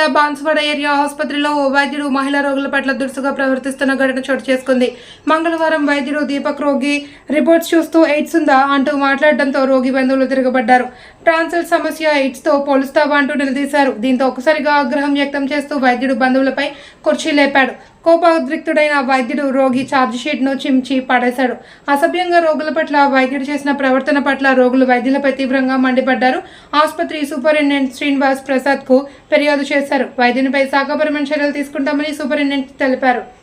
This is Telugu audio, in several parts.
జిల్లా బాన్సువాడ ఏరియా ఆసుపత్రిలో ఓ వైద్యుడు మహిళా రోగుల పట్ల దురుసుగా ప్రవర్తిస్తున్న ఘటన చోటు చేసుకుంది. మంగళవారం వైద్యుడు దీపక్ రోగి రిపోర్ట్స్ చూస్తూ ఎయిడ్స్ ఉందా అంటూ మాట్లాడడంతో రోగి బంధువులు తిరగబడ్డారు. ట్రాన్సిల్ సమస్య ఎయిడ్స్తో పోలుస్తావా అంటూ నిలదీశారు. దీంతో ఒకసారిగా ఆగ్రహం వ్యక్తం చేస్తూ వైద్యుడు బంధువులపై కుర్చీ లేపాడు. కోపోద్రిక్తుడైన వైద్యుడు రోగి ఛార్జ్షీట్ను చించి పడేశాడు. అసభ్యంగా రోగుల పట్ల వైద్యుడు చేసిన ప్రవర్తన పట్ల రోగులు వైద్యులపై తీవ్రంగా మండిపడ్డారు. ఆసుపత్రి సూపరింటెండెంట్ శ్రీనివాస్ ప్రసాద్కు ఫిర్యాదు చేశారు. వైద్యునిపై శాఖపరమైన చర్యలు తీసుకుంటామని సూపరింటెండెంట్ తెలిపారు.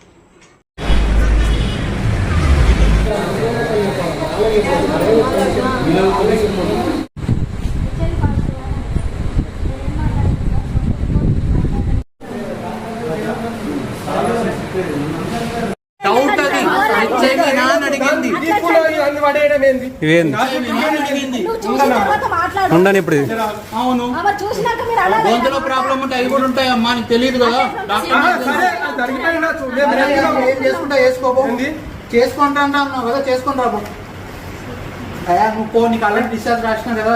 డౌట్ అది హెచ్ఐవి నా అని అడిగింది. ఇవేంది ఉండని ఇప్పుడు అవును. గొంతులో ప్రాబ్లం ఉంటే అవి కూడా ఉంటాయి అమ్మా నీకు తెలియదు కదా. ఏం చేసుకుంటా చేసుకోబో ఏంది? చేసుకుంటా అంటున్నావు కదా చేసుకుంటా రాబో అయ్యా నువ్వు పో నీకు అలాంటి డిశ్చార్జ్ రాసిన కదా?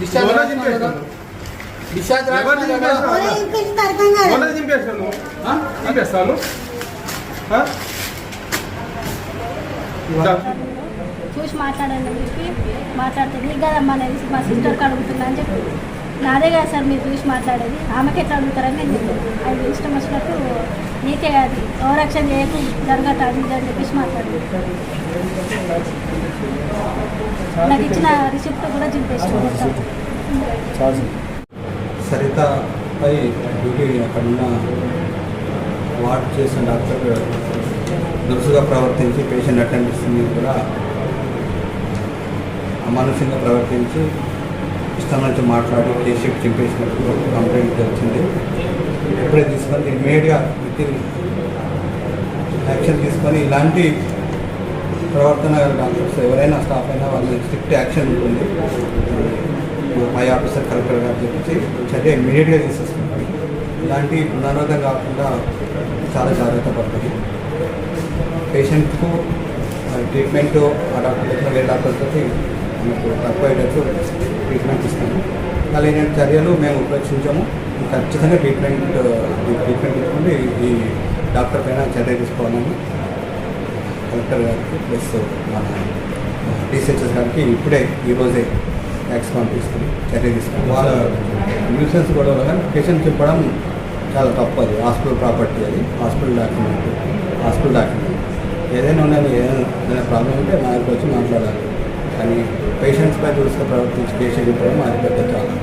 డిశ్చార్జ్ రాసిన కదా. చింపేశారు? డిశ్చార్జ్ ఎవరు రాసిన కదా చింపేశారు? ఓరే, ఇంకొంచెం అర్థం కాదు. మొన్న చింపేశాను నువ్వు. ఆ? చింపేస్తాను ఆ? దా. చూసి మాట్లాడండి అని చెప్పి మాట్లాడితే నీకు కదమ్మా నేను మా సిస్టర్కి అడుగుతున్నా అని చెప్పి నాదే కదా సార్ మీరు చూసి మాట్లాడేది ఆమెకి ఎట్లా అడుగుతారని నేను చెప్పాను అది ఇష్టం వచ్చినట్టు నీకే అది ఓవరాక్షన్ చేయకు జరగట అది అని చెప్పేసి మాట్లాడింది నాకు ఇచ్చిన రిసిప్ట్ కూడా చింపేసి సరితపై సరిత పై డ్యూటీ అక్కడ ఉన్న వార్డ్ చేసిన డాక్టర్ దురుసుగా ప్రవర్తించి పేషెంట్ అటెండెన్స్ మీద కూడా అమానుషంగా ప్రవర్తించి ఇష్టం నుంచి మాట్లాడి కేసు షీట్ చింపేసినట్టు కంప్లైంట్ వచ్చింది. ఎప్పుడే తీసుకొని ఇమీడియట్గా విత్ యాక్షన్ తీసుకొని ఇలాంటి ప్రవర్తన డాక్టర్స్ ఎవరైనా స్టాఫ్ అయినా వాళ్ళ స్ట్రిక్ట్ యాక్షన్ ఉంటుంది. కలెక్టర్ గారు చెప్పి చర్య ఇమీడియట్గా తీసేసుకుంటారు ఇలాంటి పునరావృతం కాకుండా చాలా జాగ్రత్త పడుతుంది. పేషెంట్కు ట్రీట్మెంట్ ఆ డాక్టర్ దగ్గర వేరే డాక్టర్లతో మనకు తక్కువ అయ్యేటట్టు ట్రీట్మెంట్ ఇస్తాము. అలాగే చర్యలు మేము ఉపేక్షించాము. ఖచ్చితంగా ట్రీట్మెంట్ ట్రీట్మెంట్ తీసుకుంటే ఈ డాక్టర్ పైన చర్య తీసుకోవాలని కలెక్టర్ గారికి ప్లస్ మన రీసెర్చర్స్ గారికి ఇప్పుడే ఈరోజే ట్యాక్స్ పంపిస్తుంది చర్య తీసుకుని. వాళ్ళ న్యూసెన్స్ కూడా కానీ పేషెంట్ చెప్పడం చాలా తప్పు అది. హాస్పిటల్ ప్రాపర్టీ అది. హాస్పిటల్ డాక్యుమెంట్ హాస్పిటల్ డాక్యుమెంట్ ఏదైనా ఉన్నది ఏదైనా ఏదైనా ప్రాబ్లం ఉంటే మా దగ్గరికి వచ్చి మాట్లాడాలి. కానీ పేషెంట్స్ పై చూస్తే ప్రవర్తించి కేసు చెప్పడం మా దగ్గర చాలా